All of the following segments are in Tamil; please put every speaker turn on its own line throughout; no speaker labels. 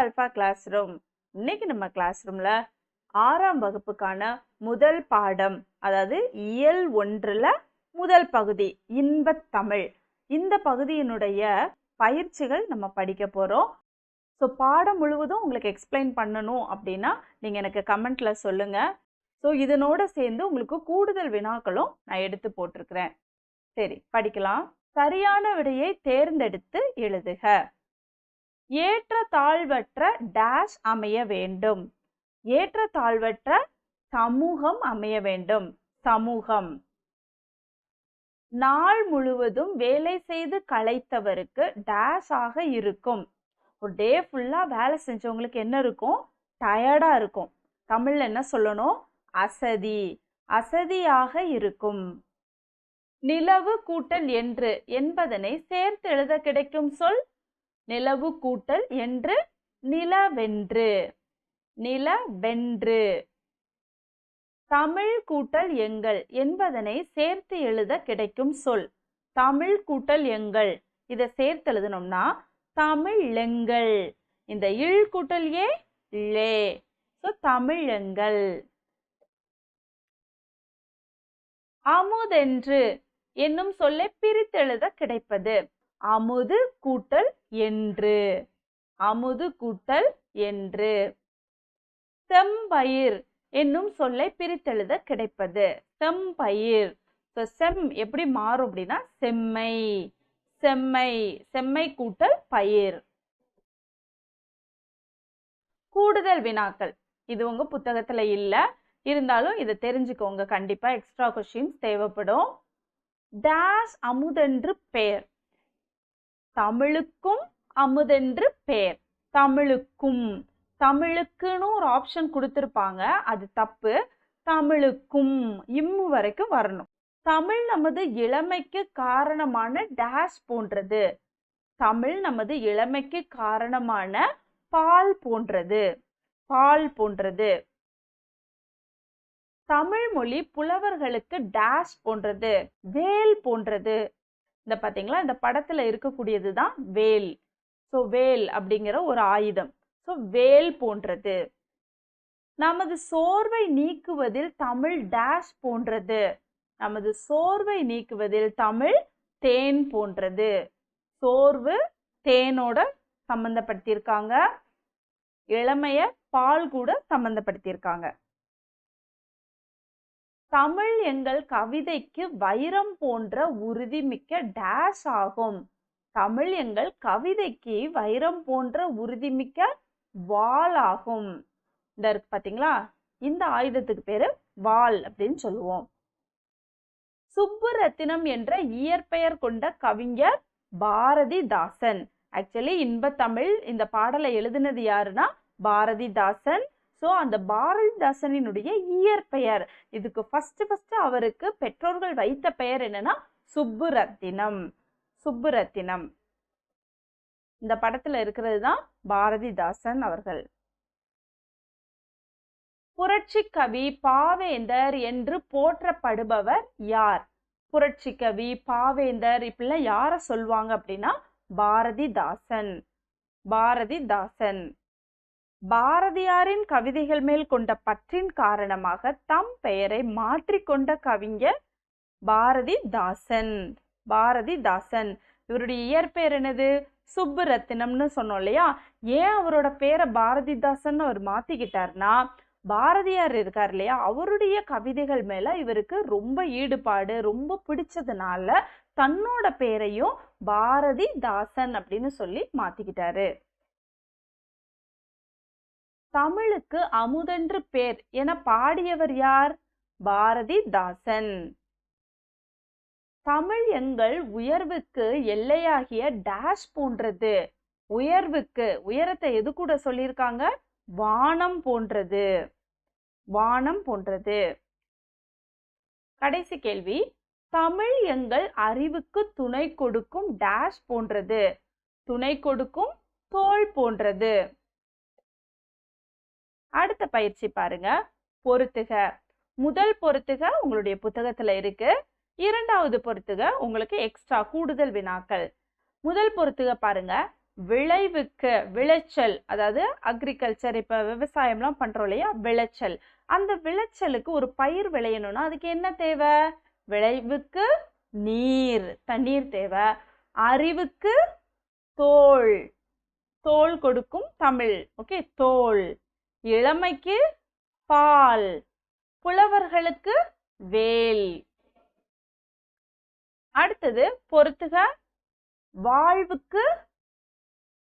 அல்ஃபா கிளாஸ் ரூம் இன்னைக்கு நம்ம கிளாஸ் ரூம்ல ஆறாம் வகுப்புக்கான முதல் பாடம் அதாவது இயல் ஒன்றுல முதல் பகுதி இன்பத் தமிழ். இந்த பகுதியினுடைய பயிற்சிகள் நம்ம படிக்க போறோம். ஸோ பாடம் முழுவதும் உங்களுக்கு எக்ஸ்பிளைன் பண்ணணும் அப்படின்னா நீங்கள் எனக்கு கமெண்ட்ல சொல்லுங்க. ஸோ இதனோட சேர்ந்து உங்களுக்கு கூடுதல் வினாக்களும் நான் எடுத்து போட்டிருக்கிறேன். சரி படிக்கலாம். சரியான விடையை தேர்ந்தெடுத்து எழுதுக. ஏற்ற தாழ்வற்ற டேஷ் அமைய வேண்டும். ஏற்ற தாழ்வற்ற சமூகம் அமைய வேண்டும். சமூகம். நாள் முழுவதும் வேலை செய்து களைத்தவருக்கு டேஷ் ஆக இருக்கும். ஒரு டே ஃபுல்லாக வேலை செஞ்சவங்களுக்கு என்ன இருக்கும்? டயர்டாக இருக்கும். தமிழில் என்ன சொல்லணும்? அசதி. அசதியாக இருக்கும். நிலவு கூட்டல் என்று என்பதனை சேர்த்து எழுத கிடைக்கும் சொல் நிலவு கூட்டல் என்று நிலவென்று. நிலவென்று. தமிழ் கூட்டல் எங்கள் என்பதனை சேர்த்து எழுத கிடைக்கும் சொல். தமிழ் கூட்டல் எங்கள். இதை சேர்த்து எழுதணும்னா தமிழெங்கள் இந்த இல் கூட்டல் ஏ லே. ஸோ தமிழெங்கள் அமுதென்று என்னும் சொல்லை பிரித்தெழுத கிடைப்பது. அமுது கூட்டல் என்று. அமுது கூட்டல் என்று. செம்பயிர் என்னும் சொல்லை பிரித்தெழுத கிடைப்பது. செம்பயிர். ஸோ செம் எப்படி மாறும் அப்படின்னா செம்மை. செம்மை செம்மை கூட்டல் பயிர். கூடுதல் வினாக்கள். இது உங்க புத்தகத்துல இல்ல. இருந்தாலும் இதை தெரிஞ்சுக்கோங்க. கண்டிப்பா எக்ஸ்ட்ரா கொஷின்ஸ் தேவைப்படும். டேஷ் அமுதென்று பெயர். தமிழுக்கும் அமுதென்று பெயர் தமிழுக்கும் தமிழுக்குன்னு ஒரு ஆப்ஷன் கொடுத்துருப்பாங்க. அது தப்பு. தமிழுக்கும் இம்மு வரைக்கும் வரணும். தமிழ் நமது இளமைக்கு காரணமான டேஷ் போன்றது. தமிழ் நமது இளமைக்கு காரணமான பால் போன்றது. பால் போன்றது. தமிழ் மொழி புலவர்களுக்கு டேஷ் போன்றது. வேல் போன்றது. இந்த பார்த்தீங்களா இந்த படத்தில் இருக்கக்கூடியது தான் வேல். ஸோ வேல் அப்படிங்கிற ஒரு ஆயுதம். ஸோ வேல் போன்றது. நமது சோர்வை நீக்குவதில் தமிழ் டேஷ் போன்றது. நமது சோர்வை நீக்குவதில் தமிழ் தேன் போன்றது. சோர்வு தேனோட சம்பந்தப்படுத்தியிருக்காங்க. இளமைய பால் கூட சம்பந்தப்படுத்தியிருக்காங்க. தமிழ் எங்கள் கவிதைக்கு வைரம் போன்ற உறுதிமிக்க டேஷ் ஆகும். தமிழ் எங்கள் கவிதைக்கு வைரம் போன்ற உறுதிமிக்க வால் ஆகும். இந்த இருக்கு பார்த்தீங்களா இந்த ஆயுதத்துக்கு பேரு வால் அப்படின்னு சொல்லுவோம். சுப்புரத்தினம் என்ற இயற்பெயர் கொண்ட கவிஞர் பாரதிதாசன். ஆக்சுவலி இன்பத்தமிழ் இந்த பாடலை எழுதினது யாருன்னா பாரதிதாசன் ஸோ அந்த பாரதிதாசனினுடைய இயற்பெயர். இதுக்கு ஃபஸ்ட்டு ஃபஸ்ட்டு அவருக்கு பெற்றோர்கள் வைத்த பெயர் என்னன்னா சுப்புரத்தினம். சுப்புரத்தினம். இந்த படத்தில் இருக்கிறது தான் பாரதிதாசன் அவர்கள். புரட்சி கவி பாவேந்தர் என்று போற்றப்படுபவர் யார்? புரட்சி கவி பாவேந்தர் இப்படிலாம் யாரை சொல்லுவாங்க அப்படின்னா பாரதிதாசன். பாரதிதாசன். பாரதியாரின் கவிதைகள் மேல் கொண்ட பற்றின் காரணமாக தம் பெயரை மாற்றிக்கொண்ட கவிஞர் பாரதிதாசன். பாரதிதாசன். இவருடைய இயற்பெயர் என்னது? சுப்புரத்தினம்னு சொன்னோம் இல்லையா? ஏன் அவரோட பேரை பாரதிதாசன் அவர் மாத்திக்கிட்டார்னா பாரதியார் இருக்கார் இல்லையா? அவருடைய கவிதைகள் மேல இவருக்கு ரொம்ப ஈடுபாடு ரொம்ப பிடிச்சதுனால தன்னோட பேரையும் பாரதிதாசன் அப்படின்னு சொல்லி மாத்திக்கிட்டாரு. தமிழுக்கு அமுதென்று பேர் என பாடியவர் யார்? பாரதிதாசன். தமிழ் எங்கள் உயர்வுக்கு எல்லையாகிய டேஷ் போன்றது. உயர்வுக்கு உயரத்தை எது கூட சொல்லியிருக்காங்க? வானம் போன்றது. வானம் போன்றது. கடைசி கேள்வி. தமிழ் எங்கள் அறிவுக்கு துணை கொடுக்கும் டேஷ் போன்றது. துணை கொடுக்கும் தோல் போன்றது. அடுத்த பயிற்சி பாருங்க. பொறுத்துக. முதல் பொறுத்துக உங்களுடைய புத்தகத்துல இருக்கு. இரண்டாவது பொறுத்துக உங்களுக்கு எக்ஸ்ட்ரா கூடுதல் வினாக்கள். முதல் பொறுத்துக பாருங்க. விளைவுக்கு விளைச்சல் அதாவது அக்ரிகல்ச்சர் இப்போ விவசாயம்லாம் பண்ணுறோம் இல்லையா? விளைச்சல். அந்த விளைச்சலுக்கு ஒரு பயிர் விளையணும்னா அதுக்கு என்ன தேவை? விளைவுக்கு நீர் தண்ணீர் தேவை. அறிவுக்கு தோல். தோல் கொடுக்கும் தமிழ். ஓகே? தோல். இளமைக்கு பால் புலவர்களுக்கு வேல். அடுத்தது பொறுத்துக வாழ்வுக்கு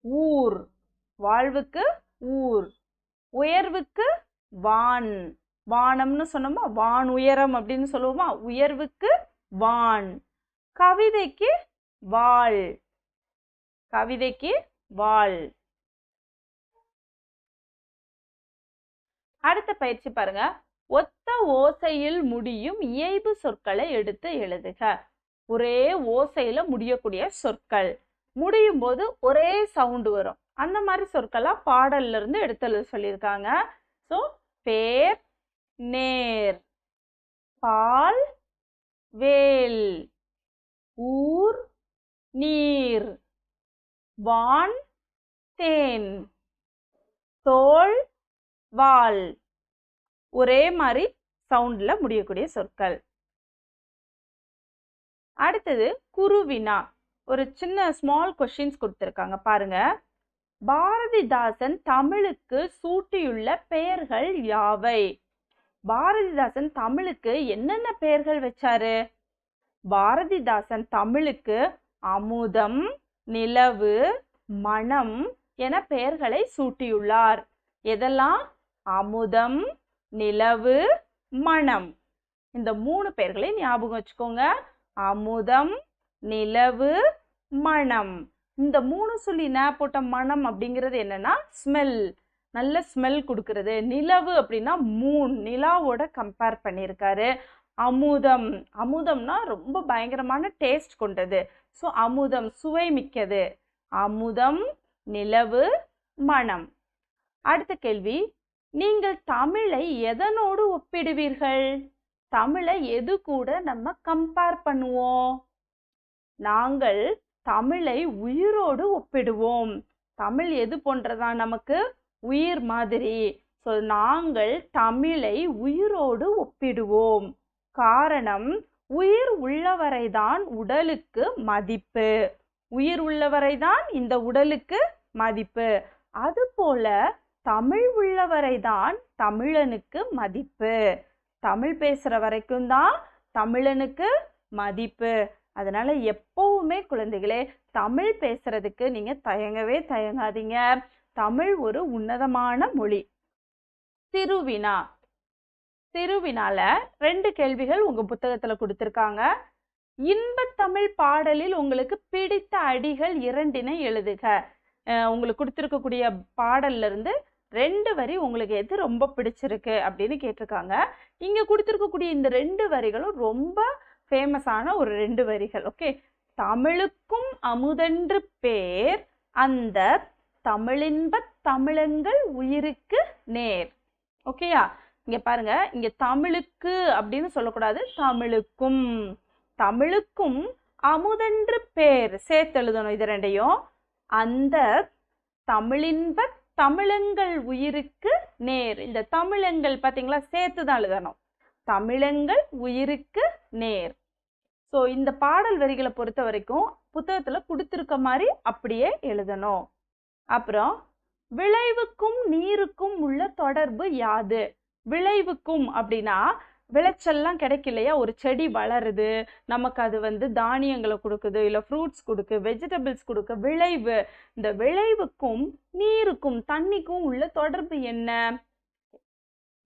ஊர் வாழ்வுக்கு ஊர். உயர்வுக்கு வான் வானம்னு சொன்னோமா? வான் உயரம் அப்படின்னு சொல்லுவோமா? உயர்வுக்கு வான். கவிதைக்கு வாள் கவிதைக்கு வாள். அடுத்த பயிற்சி பாருங்க. ஒத்த ஓசையில் முடியும் இயைபு சொற்களை எடுத்து எழுதுக. ஒரே ஓசையில முடியக்கூடிய சொற்கள். முடியும் போது ஒரே சவுண்டு வரும். அந்த மாதிரி சொற்கள்லாம் பாடல்ல இருந்து எடுத்து எழுத சொல்லியிருக்காங்க. ஸோ பேர் நேர் பால் வேல் ஊர் நீர் வான் தேன் தோல் வால். ஒரே மாதிரி சவுண்டில் முடியக்கூடிய சொற்கள். அடுத்தது குருவினா. ஒரு சின்ன ஸ்மால் கொஷின்ஸ் கொடுத்துருக்காங்க பாருங்க. பாரதிதாசன் தமிழுக்கு சூட்டியுள்ள பெயர்கள் யாவை? பாரதிதாசன் தமிழுக்கு என்னென்ன பெயர்கள் வச்சாரு? பாரதிதாசன் தமிழுக்கு அமுதம் நிலவு மனம் என பெயர்களை சூட்டியுள்ளார். எதெல்லாம்? அமுதம் நிலவு மனம். இந்த மூணு பேர்களை ஞாபகம் வச்சுக்கோங்க. அமுதம் நிலவு மனம். இந்த மூணு சொல்லி நே போட்ட மனம் அப்படிங்கிறது என்னன்னா ஸ்மெல் நல்ல ஸ்மெல் கொடுக்கறது. நிலவு அப்படின்னா மூன் நிலாவோட கம்பேர் பண்ணியிருக்காரு. அமுதம். அமுதம்னா ரொம்ப பயங்கரமான டேஸ்ட் கொண்டது. ஸோ அமுதம் சுவை மிக்கது. அமுதம் நிலவு மனம். அடுத்த கேள்வி நீங்கள் தமிழை எதனோடு ஒப்பிடுவீர்கள்? தமிழை எது கூட நம்ம கம்பேர் பண்ணுவோம்? நாங்கள் தமிழை உயிரோடு ஒப்பிடுவோம். தமிழ் எது போன்றதா நமக்கு? உயிர் மாதிரி. ஸோ நாங்கள் தமிழை உயிரோடு ஒப்பிடுவோம். காரணம் உயிர் உள்ளவரைதான் உடலுக்கு மதிப்பு. உயிர் உள்ளவரைதான் இந்த உடலுக்கு மதிப்பு. அதுபோல தமிழ் உள்ளவரை தான் தமிழனுக்கு மதிப்பு. தமிழ் பேசுகிற வரைக்கும் தான் தமிழனுக்கு மதிப்பு. அதனால் எப்போவுமே குழந்தைகளே தமிழ் பேசுகிறதுக்கு நீங்கள் தயங்கவே தயங்காதீங்க. தமிழ் ஒரு உன்னதமான மொழி. திருவினா. திருவினால ரெண்டு கேள்விகள் உங்கள் புத்தகத்தில் கொடுத்துருக்காங்க. இன்பத்தமிழ் பாடலில் உங்களுக்கு பிடித்த அடிகள் இரண்டினை எழுதுக. உங்களுக்கு கொடுத்துருக்கக்கூடிய பாடல்ல இருந்து ரெண்டு வரி உங்களுக்கு எது ரொம்ப பிடிச்சிருக்கு அப்படின்னு கேட்டிருக்காங்க. இங்கே கொடுத்துருக்கக்கூடிய இந்த ரெண்டு வரிகளும் ரொம்ப ஃபேமஸான ஒரு ரெண்டு வரிகள். ஓகே தமிழுக்கும் அமுதென்று பேர் அந்த தமிழின்ப தமிழங்கள் உயிருக்கு நேர். ஓகேயா இங்கே பாருங்க. இங்கே தமிழுக்கு அப்படின்னு சொல்லக்கூடாது தமிழுக்கும். தமிழுக்கும் அமுதென்று பேர் சேர்த்து எழுதணும் இது ரெண்டையும். அந்த தமிழின்ப தமிழங்கள் உயிருக்கு நேர். இந்த தமிழங்கள் பார்த்தீங்களா சேர்த்து தான் எழுதணும். தமிழங்கள் உயிருக்கு நேர். ஸோ இந்த பாடல் வரிகளை பொறுத்த வரைக்கும் புத்தகத்தில் கொடுத்துருக்க மாதிரி அப்படியே எழுதணும். அப்புறம் விளைவுக்கும் நீருக்கும் உள்ள தொடர்பு யாது? விளைவுக்கும் அப்படின்னா விளைச்சல்லாம் கிடைக்கலையா? ஒரு செடி வளருது. நமக்கு அது வந்து தானியங்களை கொடுக்குது இல்லை ஃப்ரூட்ஸ் கொடுக்கு வெஜிடபிள்ஸ் கொடுக்கு. விளைவு. இந்த விளைவுக்கும் நீருக்கும் தண்ணிக்கும் உள்ள தொடர்பு என்ன?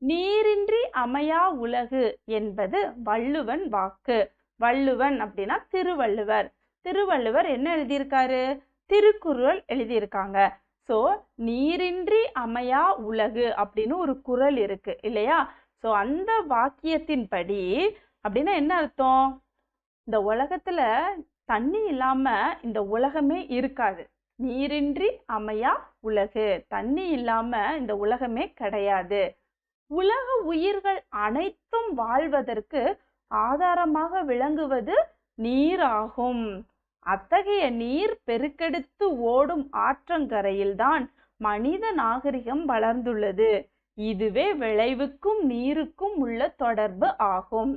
நீரின்றி அமையா உலகு என்பது வள்ளுவன் வாக்கு. வள்ளுவன் அப்படின்னா திருவள்ளுவர். திருவள்ளுவர் என்ன எழுதியிருக்காரு? திருக்குறள் எழுதியிருக்காங்க. ஸோ நீரின்றி அமையா உலகு அப்படின்னு ஒரு குறள் இருக்கு இல்லையா? ஸோ அந்த வாக்கியத்தின்படி அப்படின்னா என்ன அர்த்தம்? இந்த உலகத்துல தண்ணி இல்லாம இந்த உலகமே இருக்காது. நீரின்றி அமையா உலகு. தண்ணி இல்லாம இந்த உலகமே கிடையாது. உலக உயிர்கள் அனைத்தும் வாழ்வதற்கு ஆதாரமாக விளங்குவது நீர் ஆகும் அத்தகைய நீர் பெருக்கெடுத்து ஓடும் ஆற்றங்கரையில்தான் மனித நாகரிகம் வளர்ந்துள்ளது. இதுவே விளைவுக்கும் நீருக்கும் உள்ள தொடர்பு ஆகும்.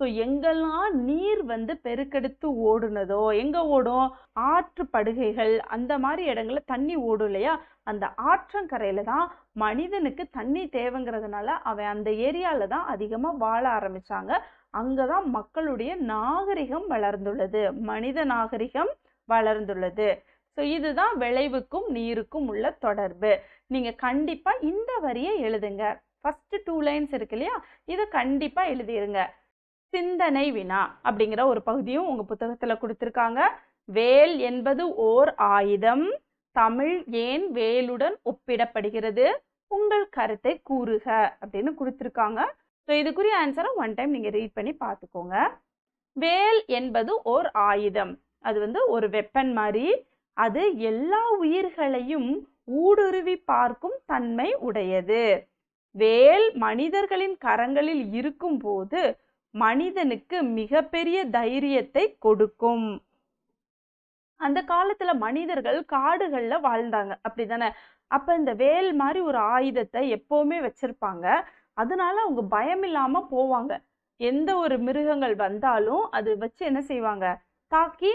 ஸோ எங்கெல்லாம் நீர் வந்து பெருக்கெடுத்து ஓடுனதோ எங்கே ஓடும்? ஆற்று படுகைகள் அந்த மாதிரி இடங்களில் தண்ணி ஓடும் இல்லையா? அந்த ஆற்றங்கரையில் தான் மனிதனுக்கு தண்ணி தேவைங்கிறதுனால அவன் அந்த ஏரியாவில் தான் அதிகமாக வாழ ஆரம்பிச்சாங்க. அங்கதான் மக்களுடைய நாகரிகம் வளர்ந்துள்ளது. மனித நாகரிகம் வளர்ந்துள்ளது. ஸோ இதுதான் விளைவுக்கும் நீருக்கும் உள்ள தொடர்பு. நீங்கள் கண்டிப்பாக இந்த வரியை எழுதுங்க. ஃபஸ்ட்டு டூ லைன்ஸ் இருக்கு இல்லையா? இதை கண்டிப்பாக எழுதிடுங்க சிந்தனை வினா அப்படிங்கிற ஒரு பகுதியும் உங்கள் புத்தகத்தில் கொடுத்துருக்காங்க. வேல் என்பது ஓர் ஆயுதம். தமிழ் ஏன் வேலுடன் ஒப்பிடப்படுகிறது? உங்கள் கருத்தை கூறுக அப்படின்னு கொடுத்துருக்காங்க. ஸோ இதுக்குரிய ஆன்சரை ஒன் டைம் நீங்கள் ரீட் பண்ணி பார்த்துக்கோங்க. வேல் என்பது ஓர் ஆயுதம். அது வந்து ஒரு வெப்பன் மாதிரி. அது எல்லா உயிர்களையும் ஊடுருவி பார்க்கும் தன்மை உடையது. வேல் மனிதர்களின் கரங்களில் இருக்கும் போது மனிதனுக்கு மிகப்பெரிய தைரியத்தை கொடுக்கும். அந்த காலத்துல மனிதர்கள் காடுகள்ல வாழ்ந்தாங்க. அப்படிதானே? அப்ப இந்த வேல் மாதிரி ஒரு ஆயுதத்தை எப்பவுமே வச்சிருப்பாங்க. அதனால அவங்க பயம் இல்லாம போவாங்க. எந்த ஒரு மிருகங்கள் வந்தாலும் அது வச்சு என்ன செய்வாங்க? தாக்கி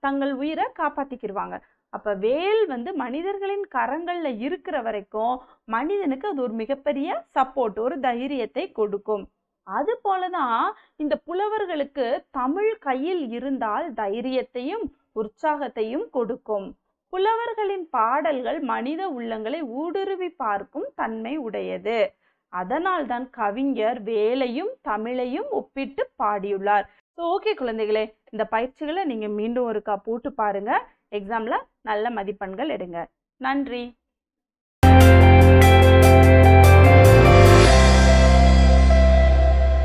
தங்கள் உயிரை காப்பாத்திக்கிடுவாங்க அப்ப வேல் வந்து மனிதர்களின் கரங்கள்ல இருக்கிற வரைக்கும் மனிதனுக்கு அது ஒரு மிகப்பெரிய சப்போர்ட் ஒரு தைரியத்தை கொடுக்கும். அது போலதான் இந்த புலவர்களுக்கு தமிழ் கையில் இருந்தால் தைரியத்தையும் உற்சாகத்தையும் கொடுக்கும். புலவர்களின் பாடல்கள் மனித உள்ளங்களை ஊடுருவி பார்க்கும் தன்மை உடையது. அதனால்தான் கவிஞர் வேலையும் தமிழையும் ஒப்பிட்டு பாடியுள்ளார். ஸோ ஓகே குழந்தைகளே இந்த பயிற்சிகளை நீங்கள் மீண்டும் ஒருக்கா போட்டு பாருங்கள் எக்ஸாமில் நல்ல மதிப்பெண்கள் எடுங்க. நன்றி.